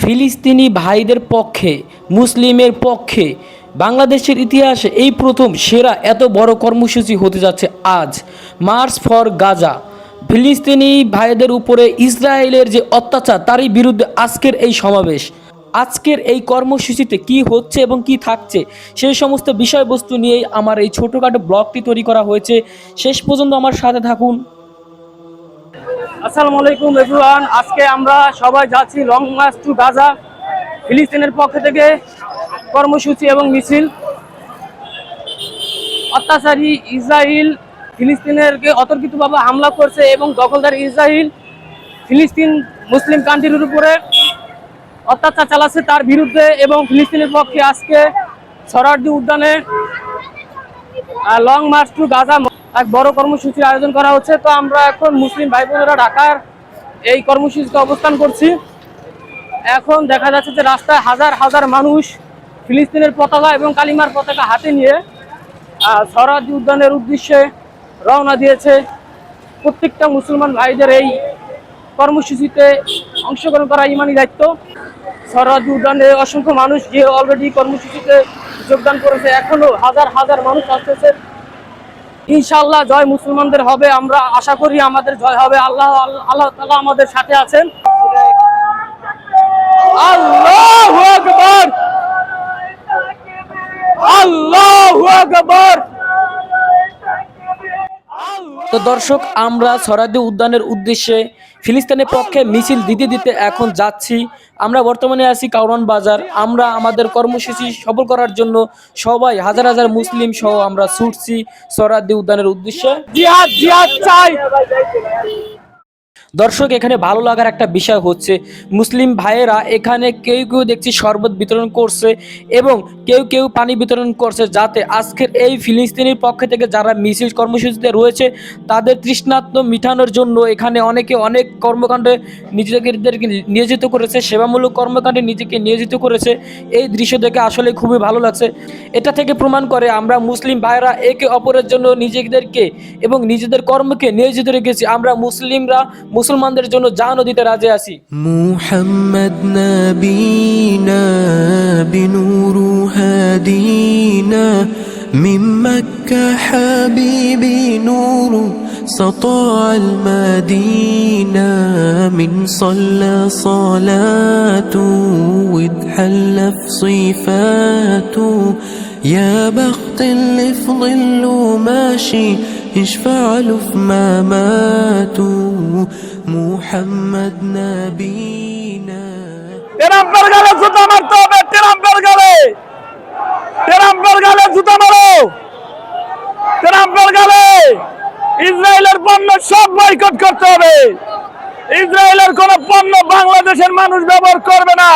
ফিলিস্তিনি ভাইদের পক্ষে, মুসলিমের পক্ষে, বাংলাদেশের ইতিহাসে এই প্রথম সেরা এত বড় কর্মসূচি হতে যাচ্ছে আজ। মার্চ ফর গাজা ফিলিস্তিনি ভাইদের উপরে ইসরায়েলের যে অত্যাচার, তারই বিরুদ্ধে আজকের এই সমাবেশ। আজকের এই কর্মসূচিতে কি হচ্ছে এবং কি থাকছে সেই সমস্ত বিষয়বস্তু নিয়েই আমার এই ছোটোখাটো ব্লগটি তৈরি করা হয়েছে। শেষ পর্যন্ত আমার সাথে থাকুন। আসসালামু আলাইকুম এভরিওয়ান। আজকে আমরা সবাই যাচ্ছি লং মার্চ টু গাজা, ফিলিস্তিনের পক্ষ থেকে কর্মসূচি এবং মিছিল। অত্যাচারী ইসরায়েল ফিলিস্তিনেরকে অতর্কিতভাবে হামলা করছে এবং দখলদার ইসরায়েল ফিলিস্তিন মুসলিম কান্ট্রির উপরে অত্যাচার চালাচ্ছে তার বিরুদ্ধে এবং ফিলিস্তিনের পক্ষে আজকে সরার্দি উদ্যানে লং মার্চ টু গাজা এক বড় কর্মসূচির আয়োজন করা হচ্ছে। তো আমরা এখন মুসলিম ভাই বোনেরা ঢাকার এই কর্মসূচিতে অবস্থান করছি। এখন দেখা যাচ্ছে যে রাস্তায় হাজার হাজার মানুষ ফিলিস্তিনের পতাকা এবং কালিমার পতাকা হাতে নিয়ে সরাজি উদ্যানের উদ্দেশ্যে রওনা দিয়েছে। প্রত্যেকটা মুসলমান ভাইদের এই কর্মসূচিতে অংশগ্রহণ করা ইমানি দায়িত্ব। সরাজ উদ্যানে অসংখ্য মানুষ যে অলরেডি কর্মসূচিতে যোগদান করেছে। এখনও হাজার হাজার মানুষ আসতেছে। ইনশাআল্লাহ জয় মুসলমানদের হবে, আমরা আশা করি আমাদের জয় হবে। আল্লাহ আল্লাহ তালা আমাদের সাথে আছেন। আল্লাহ আল্লাহ আল্লাহ আকবার! তো দর্শক, আমরা সরাদি উদ্যানের উদ্দেশ্যে ফিলিস্তিনের পক্ষে মিছিল দিতে দিতে এখন যাচ্ছি। আমরা বর্তমানে আছি কাউরন বাজার। আমরা আমাদের কর্মসূচি সফল করার জন্য সবাই হাজার হাজার মুসলিম সহ আমরা ছুটছি সরাদি উদ্যানের উদ্দেশ্যে। জিহাদ জিহাদ চাই। দর্শক, এখানে ভালো লাগার একটা বিষয় হচ্ছে, মুসলিম ভাইয়েরা এখানে কেউ কেউ দেখছি শরবত বিতরণ করছে এবং কেউ কেউ পানি বিতরণ করছে যাতে আজকের এই ফিলিস্তিনির পক্ষ থেকে যারা মিছিল কর্মসূচিতে রয়েছে, তাদের তৃষ্ণাত্ম মিটানোর জন্য এখানে অনেকে অনেক কর্মকাণ্ডে নিজেদেরকে নিয়োজিত করেছে, সেবামূলক কর্মকাণ্ডে নিজেকে নিয়োজিত করেছে। এই দৃশ্য দেখে আসলে খুবই ভালো লাগছে। এটা থেকে প্রমাণ করে আমরা মুসলিম ভাইরা একে অপরের জন্য নিজেদেরকে এবং নিজেদের কর্মকে নিয়োজিত রেখেছি। আমরা মুসলিমরা মুসলমানদের জন্য জানও দিতে রাজি আছি محمد نبينا بنور هادينا من مكة حبيبي نور سطاع المدينة من صلى صلاته واتحل في صفاته يا بخت اللي في ظله ماشي يشفع له في مماته محمد نبينا ট্রাম্পের গালে জুতা মারতে হবে ট্রাম্পের গালে ট্রাম্পের গালে জুতা মারো ট্রাম্পের গালে ইসরায়েলের পণ্য সব বয়কট করতে হবে ইসরায়েলের কোন পণ্য বাংলাদেশের মানুষ ব্যবহার করবে না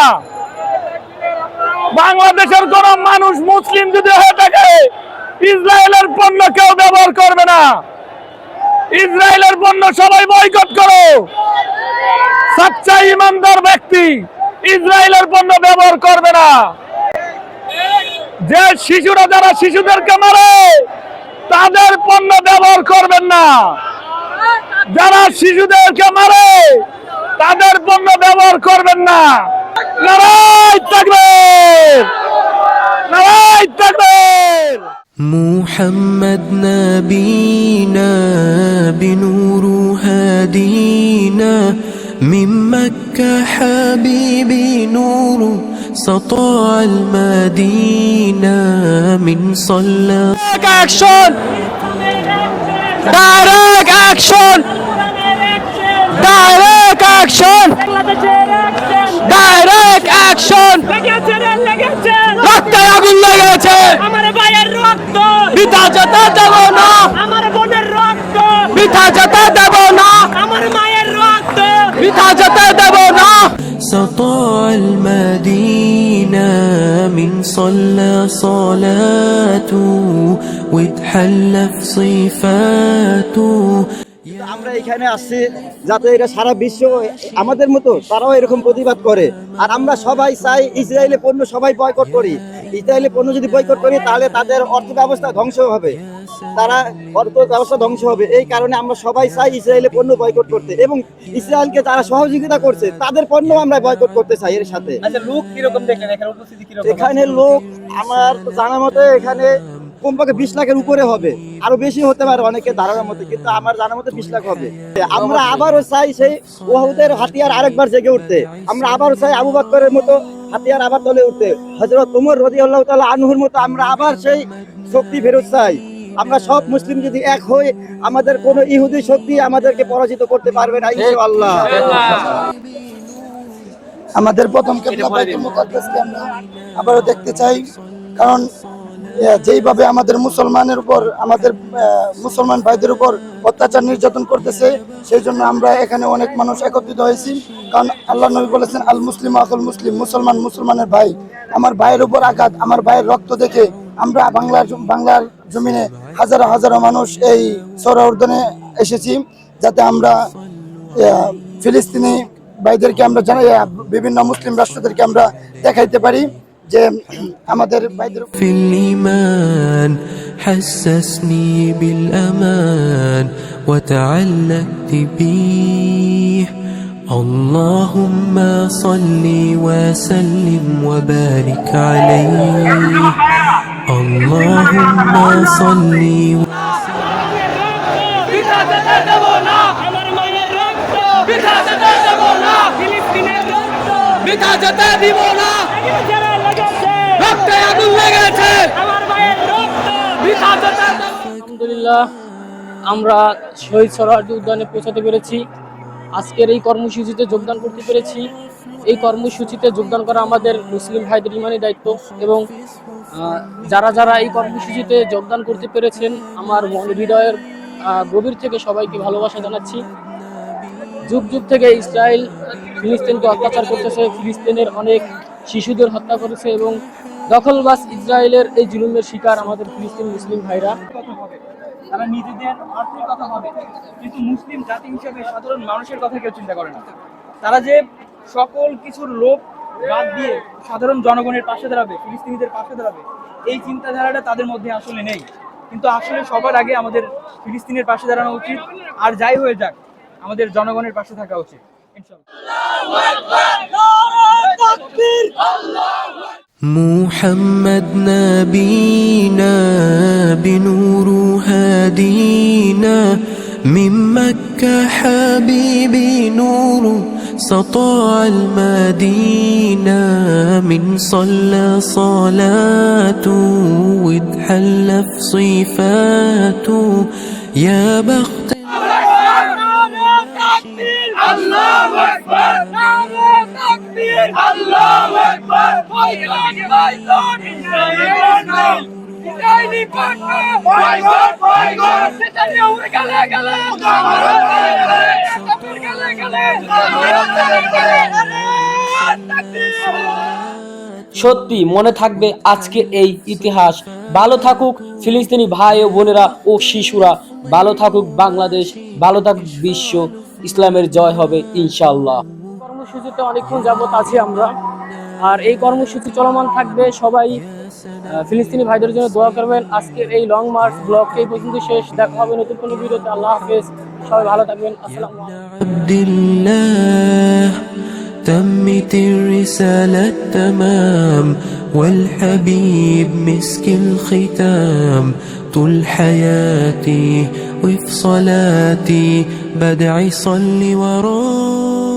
বাংলাদেশের কোন মানুষ মুসলিম যদি হয়ে থাকে ইসরায়েলের পণ্য কেউ ব্যবহার করবে না ইসরায়েলের পণ্য সবাই বয়কট করো। সচ্চা ইমানদার ব্যক্তি ইসরায়েলের পণ্য ব্যবহার করবে না। যে শিশুরা, যারা শিশুদেরকে মারে, তাদের পণ্য ব্যবহার করবেন না। যারা শিশুদেরকে মারে, তাদের পণ্য ব্যবহার করবেন না। লড়াই থাকবে লড়াই থাকবে محمد نبينا بنور هادينا من مكة حبيبي نور سطع المدينة من صلى. أكشن دارك أكشن دارك أكشن دارك أكشن لقيته لقيته لقيته يا ভাইয়ের রক্ত পিতা যেতে দেব না আমার বোনের রক্ত পিতা যেতে দেব না আমার মায়ের রক্ত পিতা যেতে দেব না سطاع المدينة من صلى صلاته واتحل في صفاته আমরা এখানে আসছি যাতে এটা সারা বিশ্ব আমাদের মতো তারাও এরকম প্রতিবাদ করে। আর আমরা সবাই চাই ইসরায়েলি পণ্য সবাই বয়কট করি। ইসরায়েলি পণ্য যদি বয়কট করি তাহলে তাদের অর্থ ব্যবস্থা ধ্বংস হবে। তারা অর্থ ব্যবস্থা ধ্বংস হবে। এই কারণে আমরা সবাই চাই ইসরায়েলি পণ্য বয়কট করতে। এবং ইসরায়েলকে যারা সহযোগিতা করছে তাদের পণ্য আমরা বয়কট করতে চাই এর সাথে। আচ্ছা এখানে লোক আমার জানা মতে এখানে কমপক্ষে বিশ লাখের উপরে হবে। আরও বেশি হতে পারে অনেকে ধারণার মতে কিন্তু আমার জানা মতে বিশ লাখ হবে। আমরা আবারও চাই সেই ওহুদের হাতিয়ার আরেকবার জেগে উঠতে। আমরা আবারও চাই আবু বাক্করের মতো হাতিয়ার আবার তলে উঠতে। হজরত তোমর রদি আল্লাহ তালা আনহুর মতো আমরা আবার সেই শক্তি ফেরত চাই। আমরা সব মুসলিম যদি এক হই, আমাদের কোন ইহুদি শক্তি আমাদেরকে পরাজিত করতে পারবে না, ইনশাআল্লাহ। আমাদের প্রথম কেবলা বাইতুল মুকাদ্দাসকে আমরা আবারও দেখতে চাই, কারণ যেইভাবে আমাদের মুসলমানের উপর, আমাদের মুসলমান ভাইদের উপর অত্যাচার নির্যাতন করতেছে, সেই জন্য আমরা এখানে অনেক মানুষ একত্রিত হয়েছি। কারণ আল্লাহ নবী বলেছেন, আল মুসলিম আকল মুসলিম, মুসলমান মুসলমানের ভাই। আমার ভাইয়ের উপর আঘাত, আমার ভাইয়ের রক্ত দেখে আমরা বাংলার বাংলার জমিনে হাজারো হাজারো মানুষ এই সৌরাউর্দনে এসেছি, যাতে আমরা ফিলিস্তিনি ভাইদেরকে আমরা জানাই বিভিন্ন মুসলিম রাষ্ট্রদেরকে আমরা দেখাইতে পারি। যে উম, আমাদের ভাইদের في الإيمان حسسني بالأمان وتعلقت به اللهم صل وسلم وبارك عليه اللهم صل বৃথা যেতে দেব না আমার মায়ের রক্ত আগুন আলহামদুলিল্লাহ, আমরা শহীদ সরোয়ার্দী উদ্যানে পৌঁছাতে পেরেছি। আজকের এই কর্মসূচিতে যোগদান করতে পেরেছি। এই কর্মসূচিতে যোগদান করা আমাদের মুসলিম ভাইদের ইমানি দায়িত্ব এবং যারা যারা এই কর্মসূচিতে যোগদান করতে পেরেছেন, আমার মন হৃদয়ের গভীর থেকে সবাইকে ভালোবাসা জানাচ্ছি। যুগ যুগ থেকে ইসরায়েল, ফিলিস্তিনকে অত্যাচার করতেছে, ফিলিস্তিনের অনেক শিশুদের হত্যা করেছে এবং দখলবাস ইসরায়েলের এই জুলুমের শিকার আমাদের ফিলিস্তিন মুসলিম ভাইরা। কথা হবে তারা নিজেদের অর্থের কথা ভাবে কিন্তু মুসলিম জাতি হিসেবে সাধারণ মানুষের কথা কেউ চিন্তা করে না। তারা যে সকল কিছুর লোক বাদ দিয়ে সাধারণ জনগণের পাশে দাঁড়াবে ফিলিস্তিনিদের পাশে দাঁড়াবে এই চিন্তাধারাটা তাদের মধ্যে আসলে নেই। কিন্তু আসলে সবার আগে আমাদের ফিলিস্তিনের পাশে দাঁড়ানো উচিত আর যাই হয়ে যাক আমাদের জনগণের পাশে থাকা উচিত ইনশাল্লাহ محمد نبينا بنور هادينا من مكة حبيبي نور سطع المدينة من صلى صلاته واتحلف في صفاته يا بخت الله أكبر. সত্যি মনে থাকবে আজকের এই ইতিহাস। ভালো থাকুক ফিলিস্তিনি ভাই ও বোনেরা ও শিশুরা। ভালো থাকুক বাংলাদেশ, ভালো থাকুক বিশ্ব। ইসলামের জয় হবে ইনশাআল্লাহ। কর্মসূচিতে অনেকক্ষণ যাবত আছি আমরা আর এই কর্মসূচি চলমান থাকবে সবাই আহ, ফিলিস্তিনি ভাইদের জন্য দোয়া করবেন আজকের এই লং মার্চ ব্লগ এই পর্যন্ত শেষ দেখা হবে নতুন কোনো ভিডিওতে আল্লাহ হাফেজ সবাই ভালো থাকবেন আসসালামু আলাইকুম عبد الله تمت الرسالة تمام والحبيب مسك الختام طول حياتي وفي صلاتي بدعي صلي وراه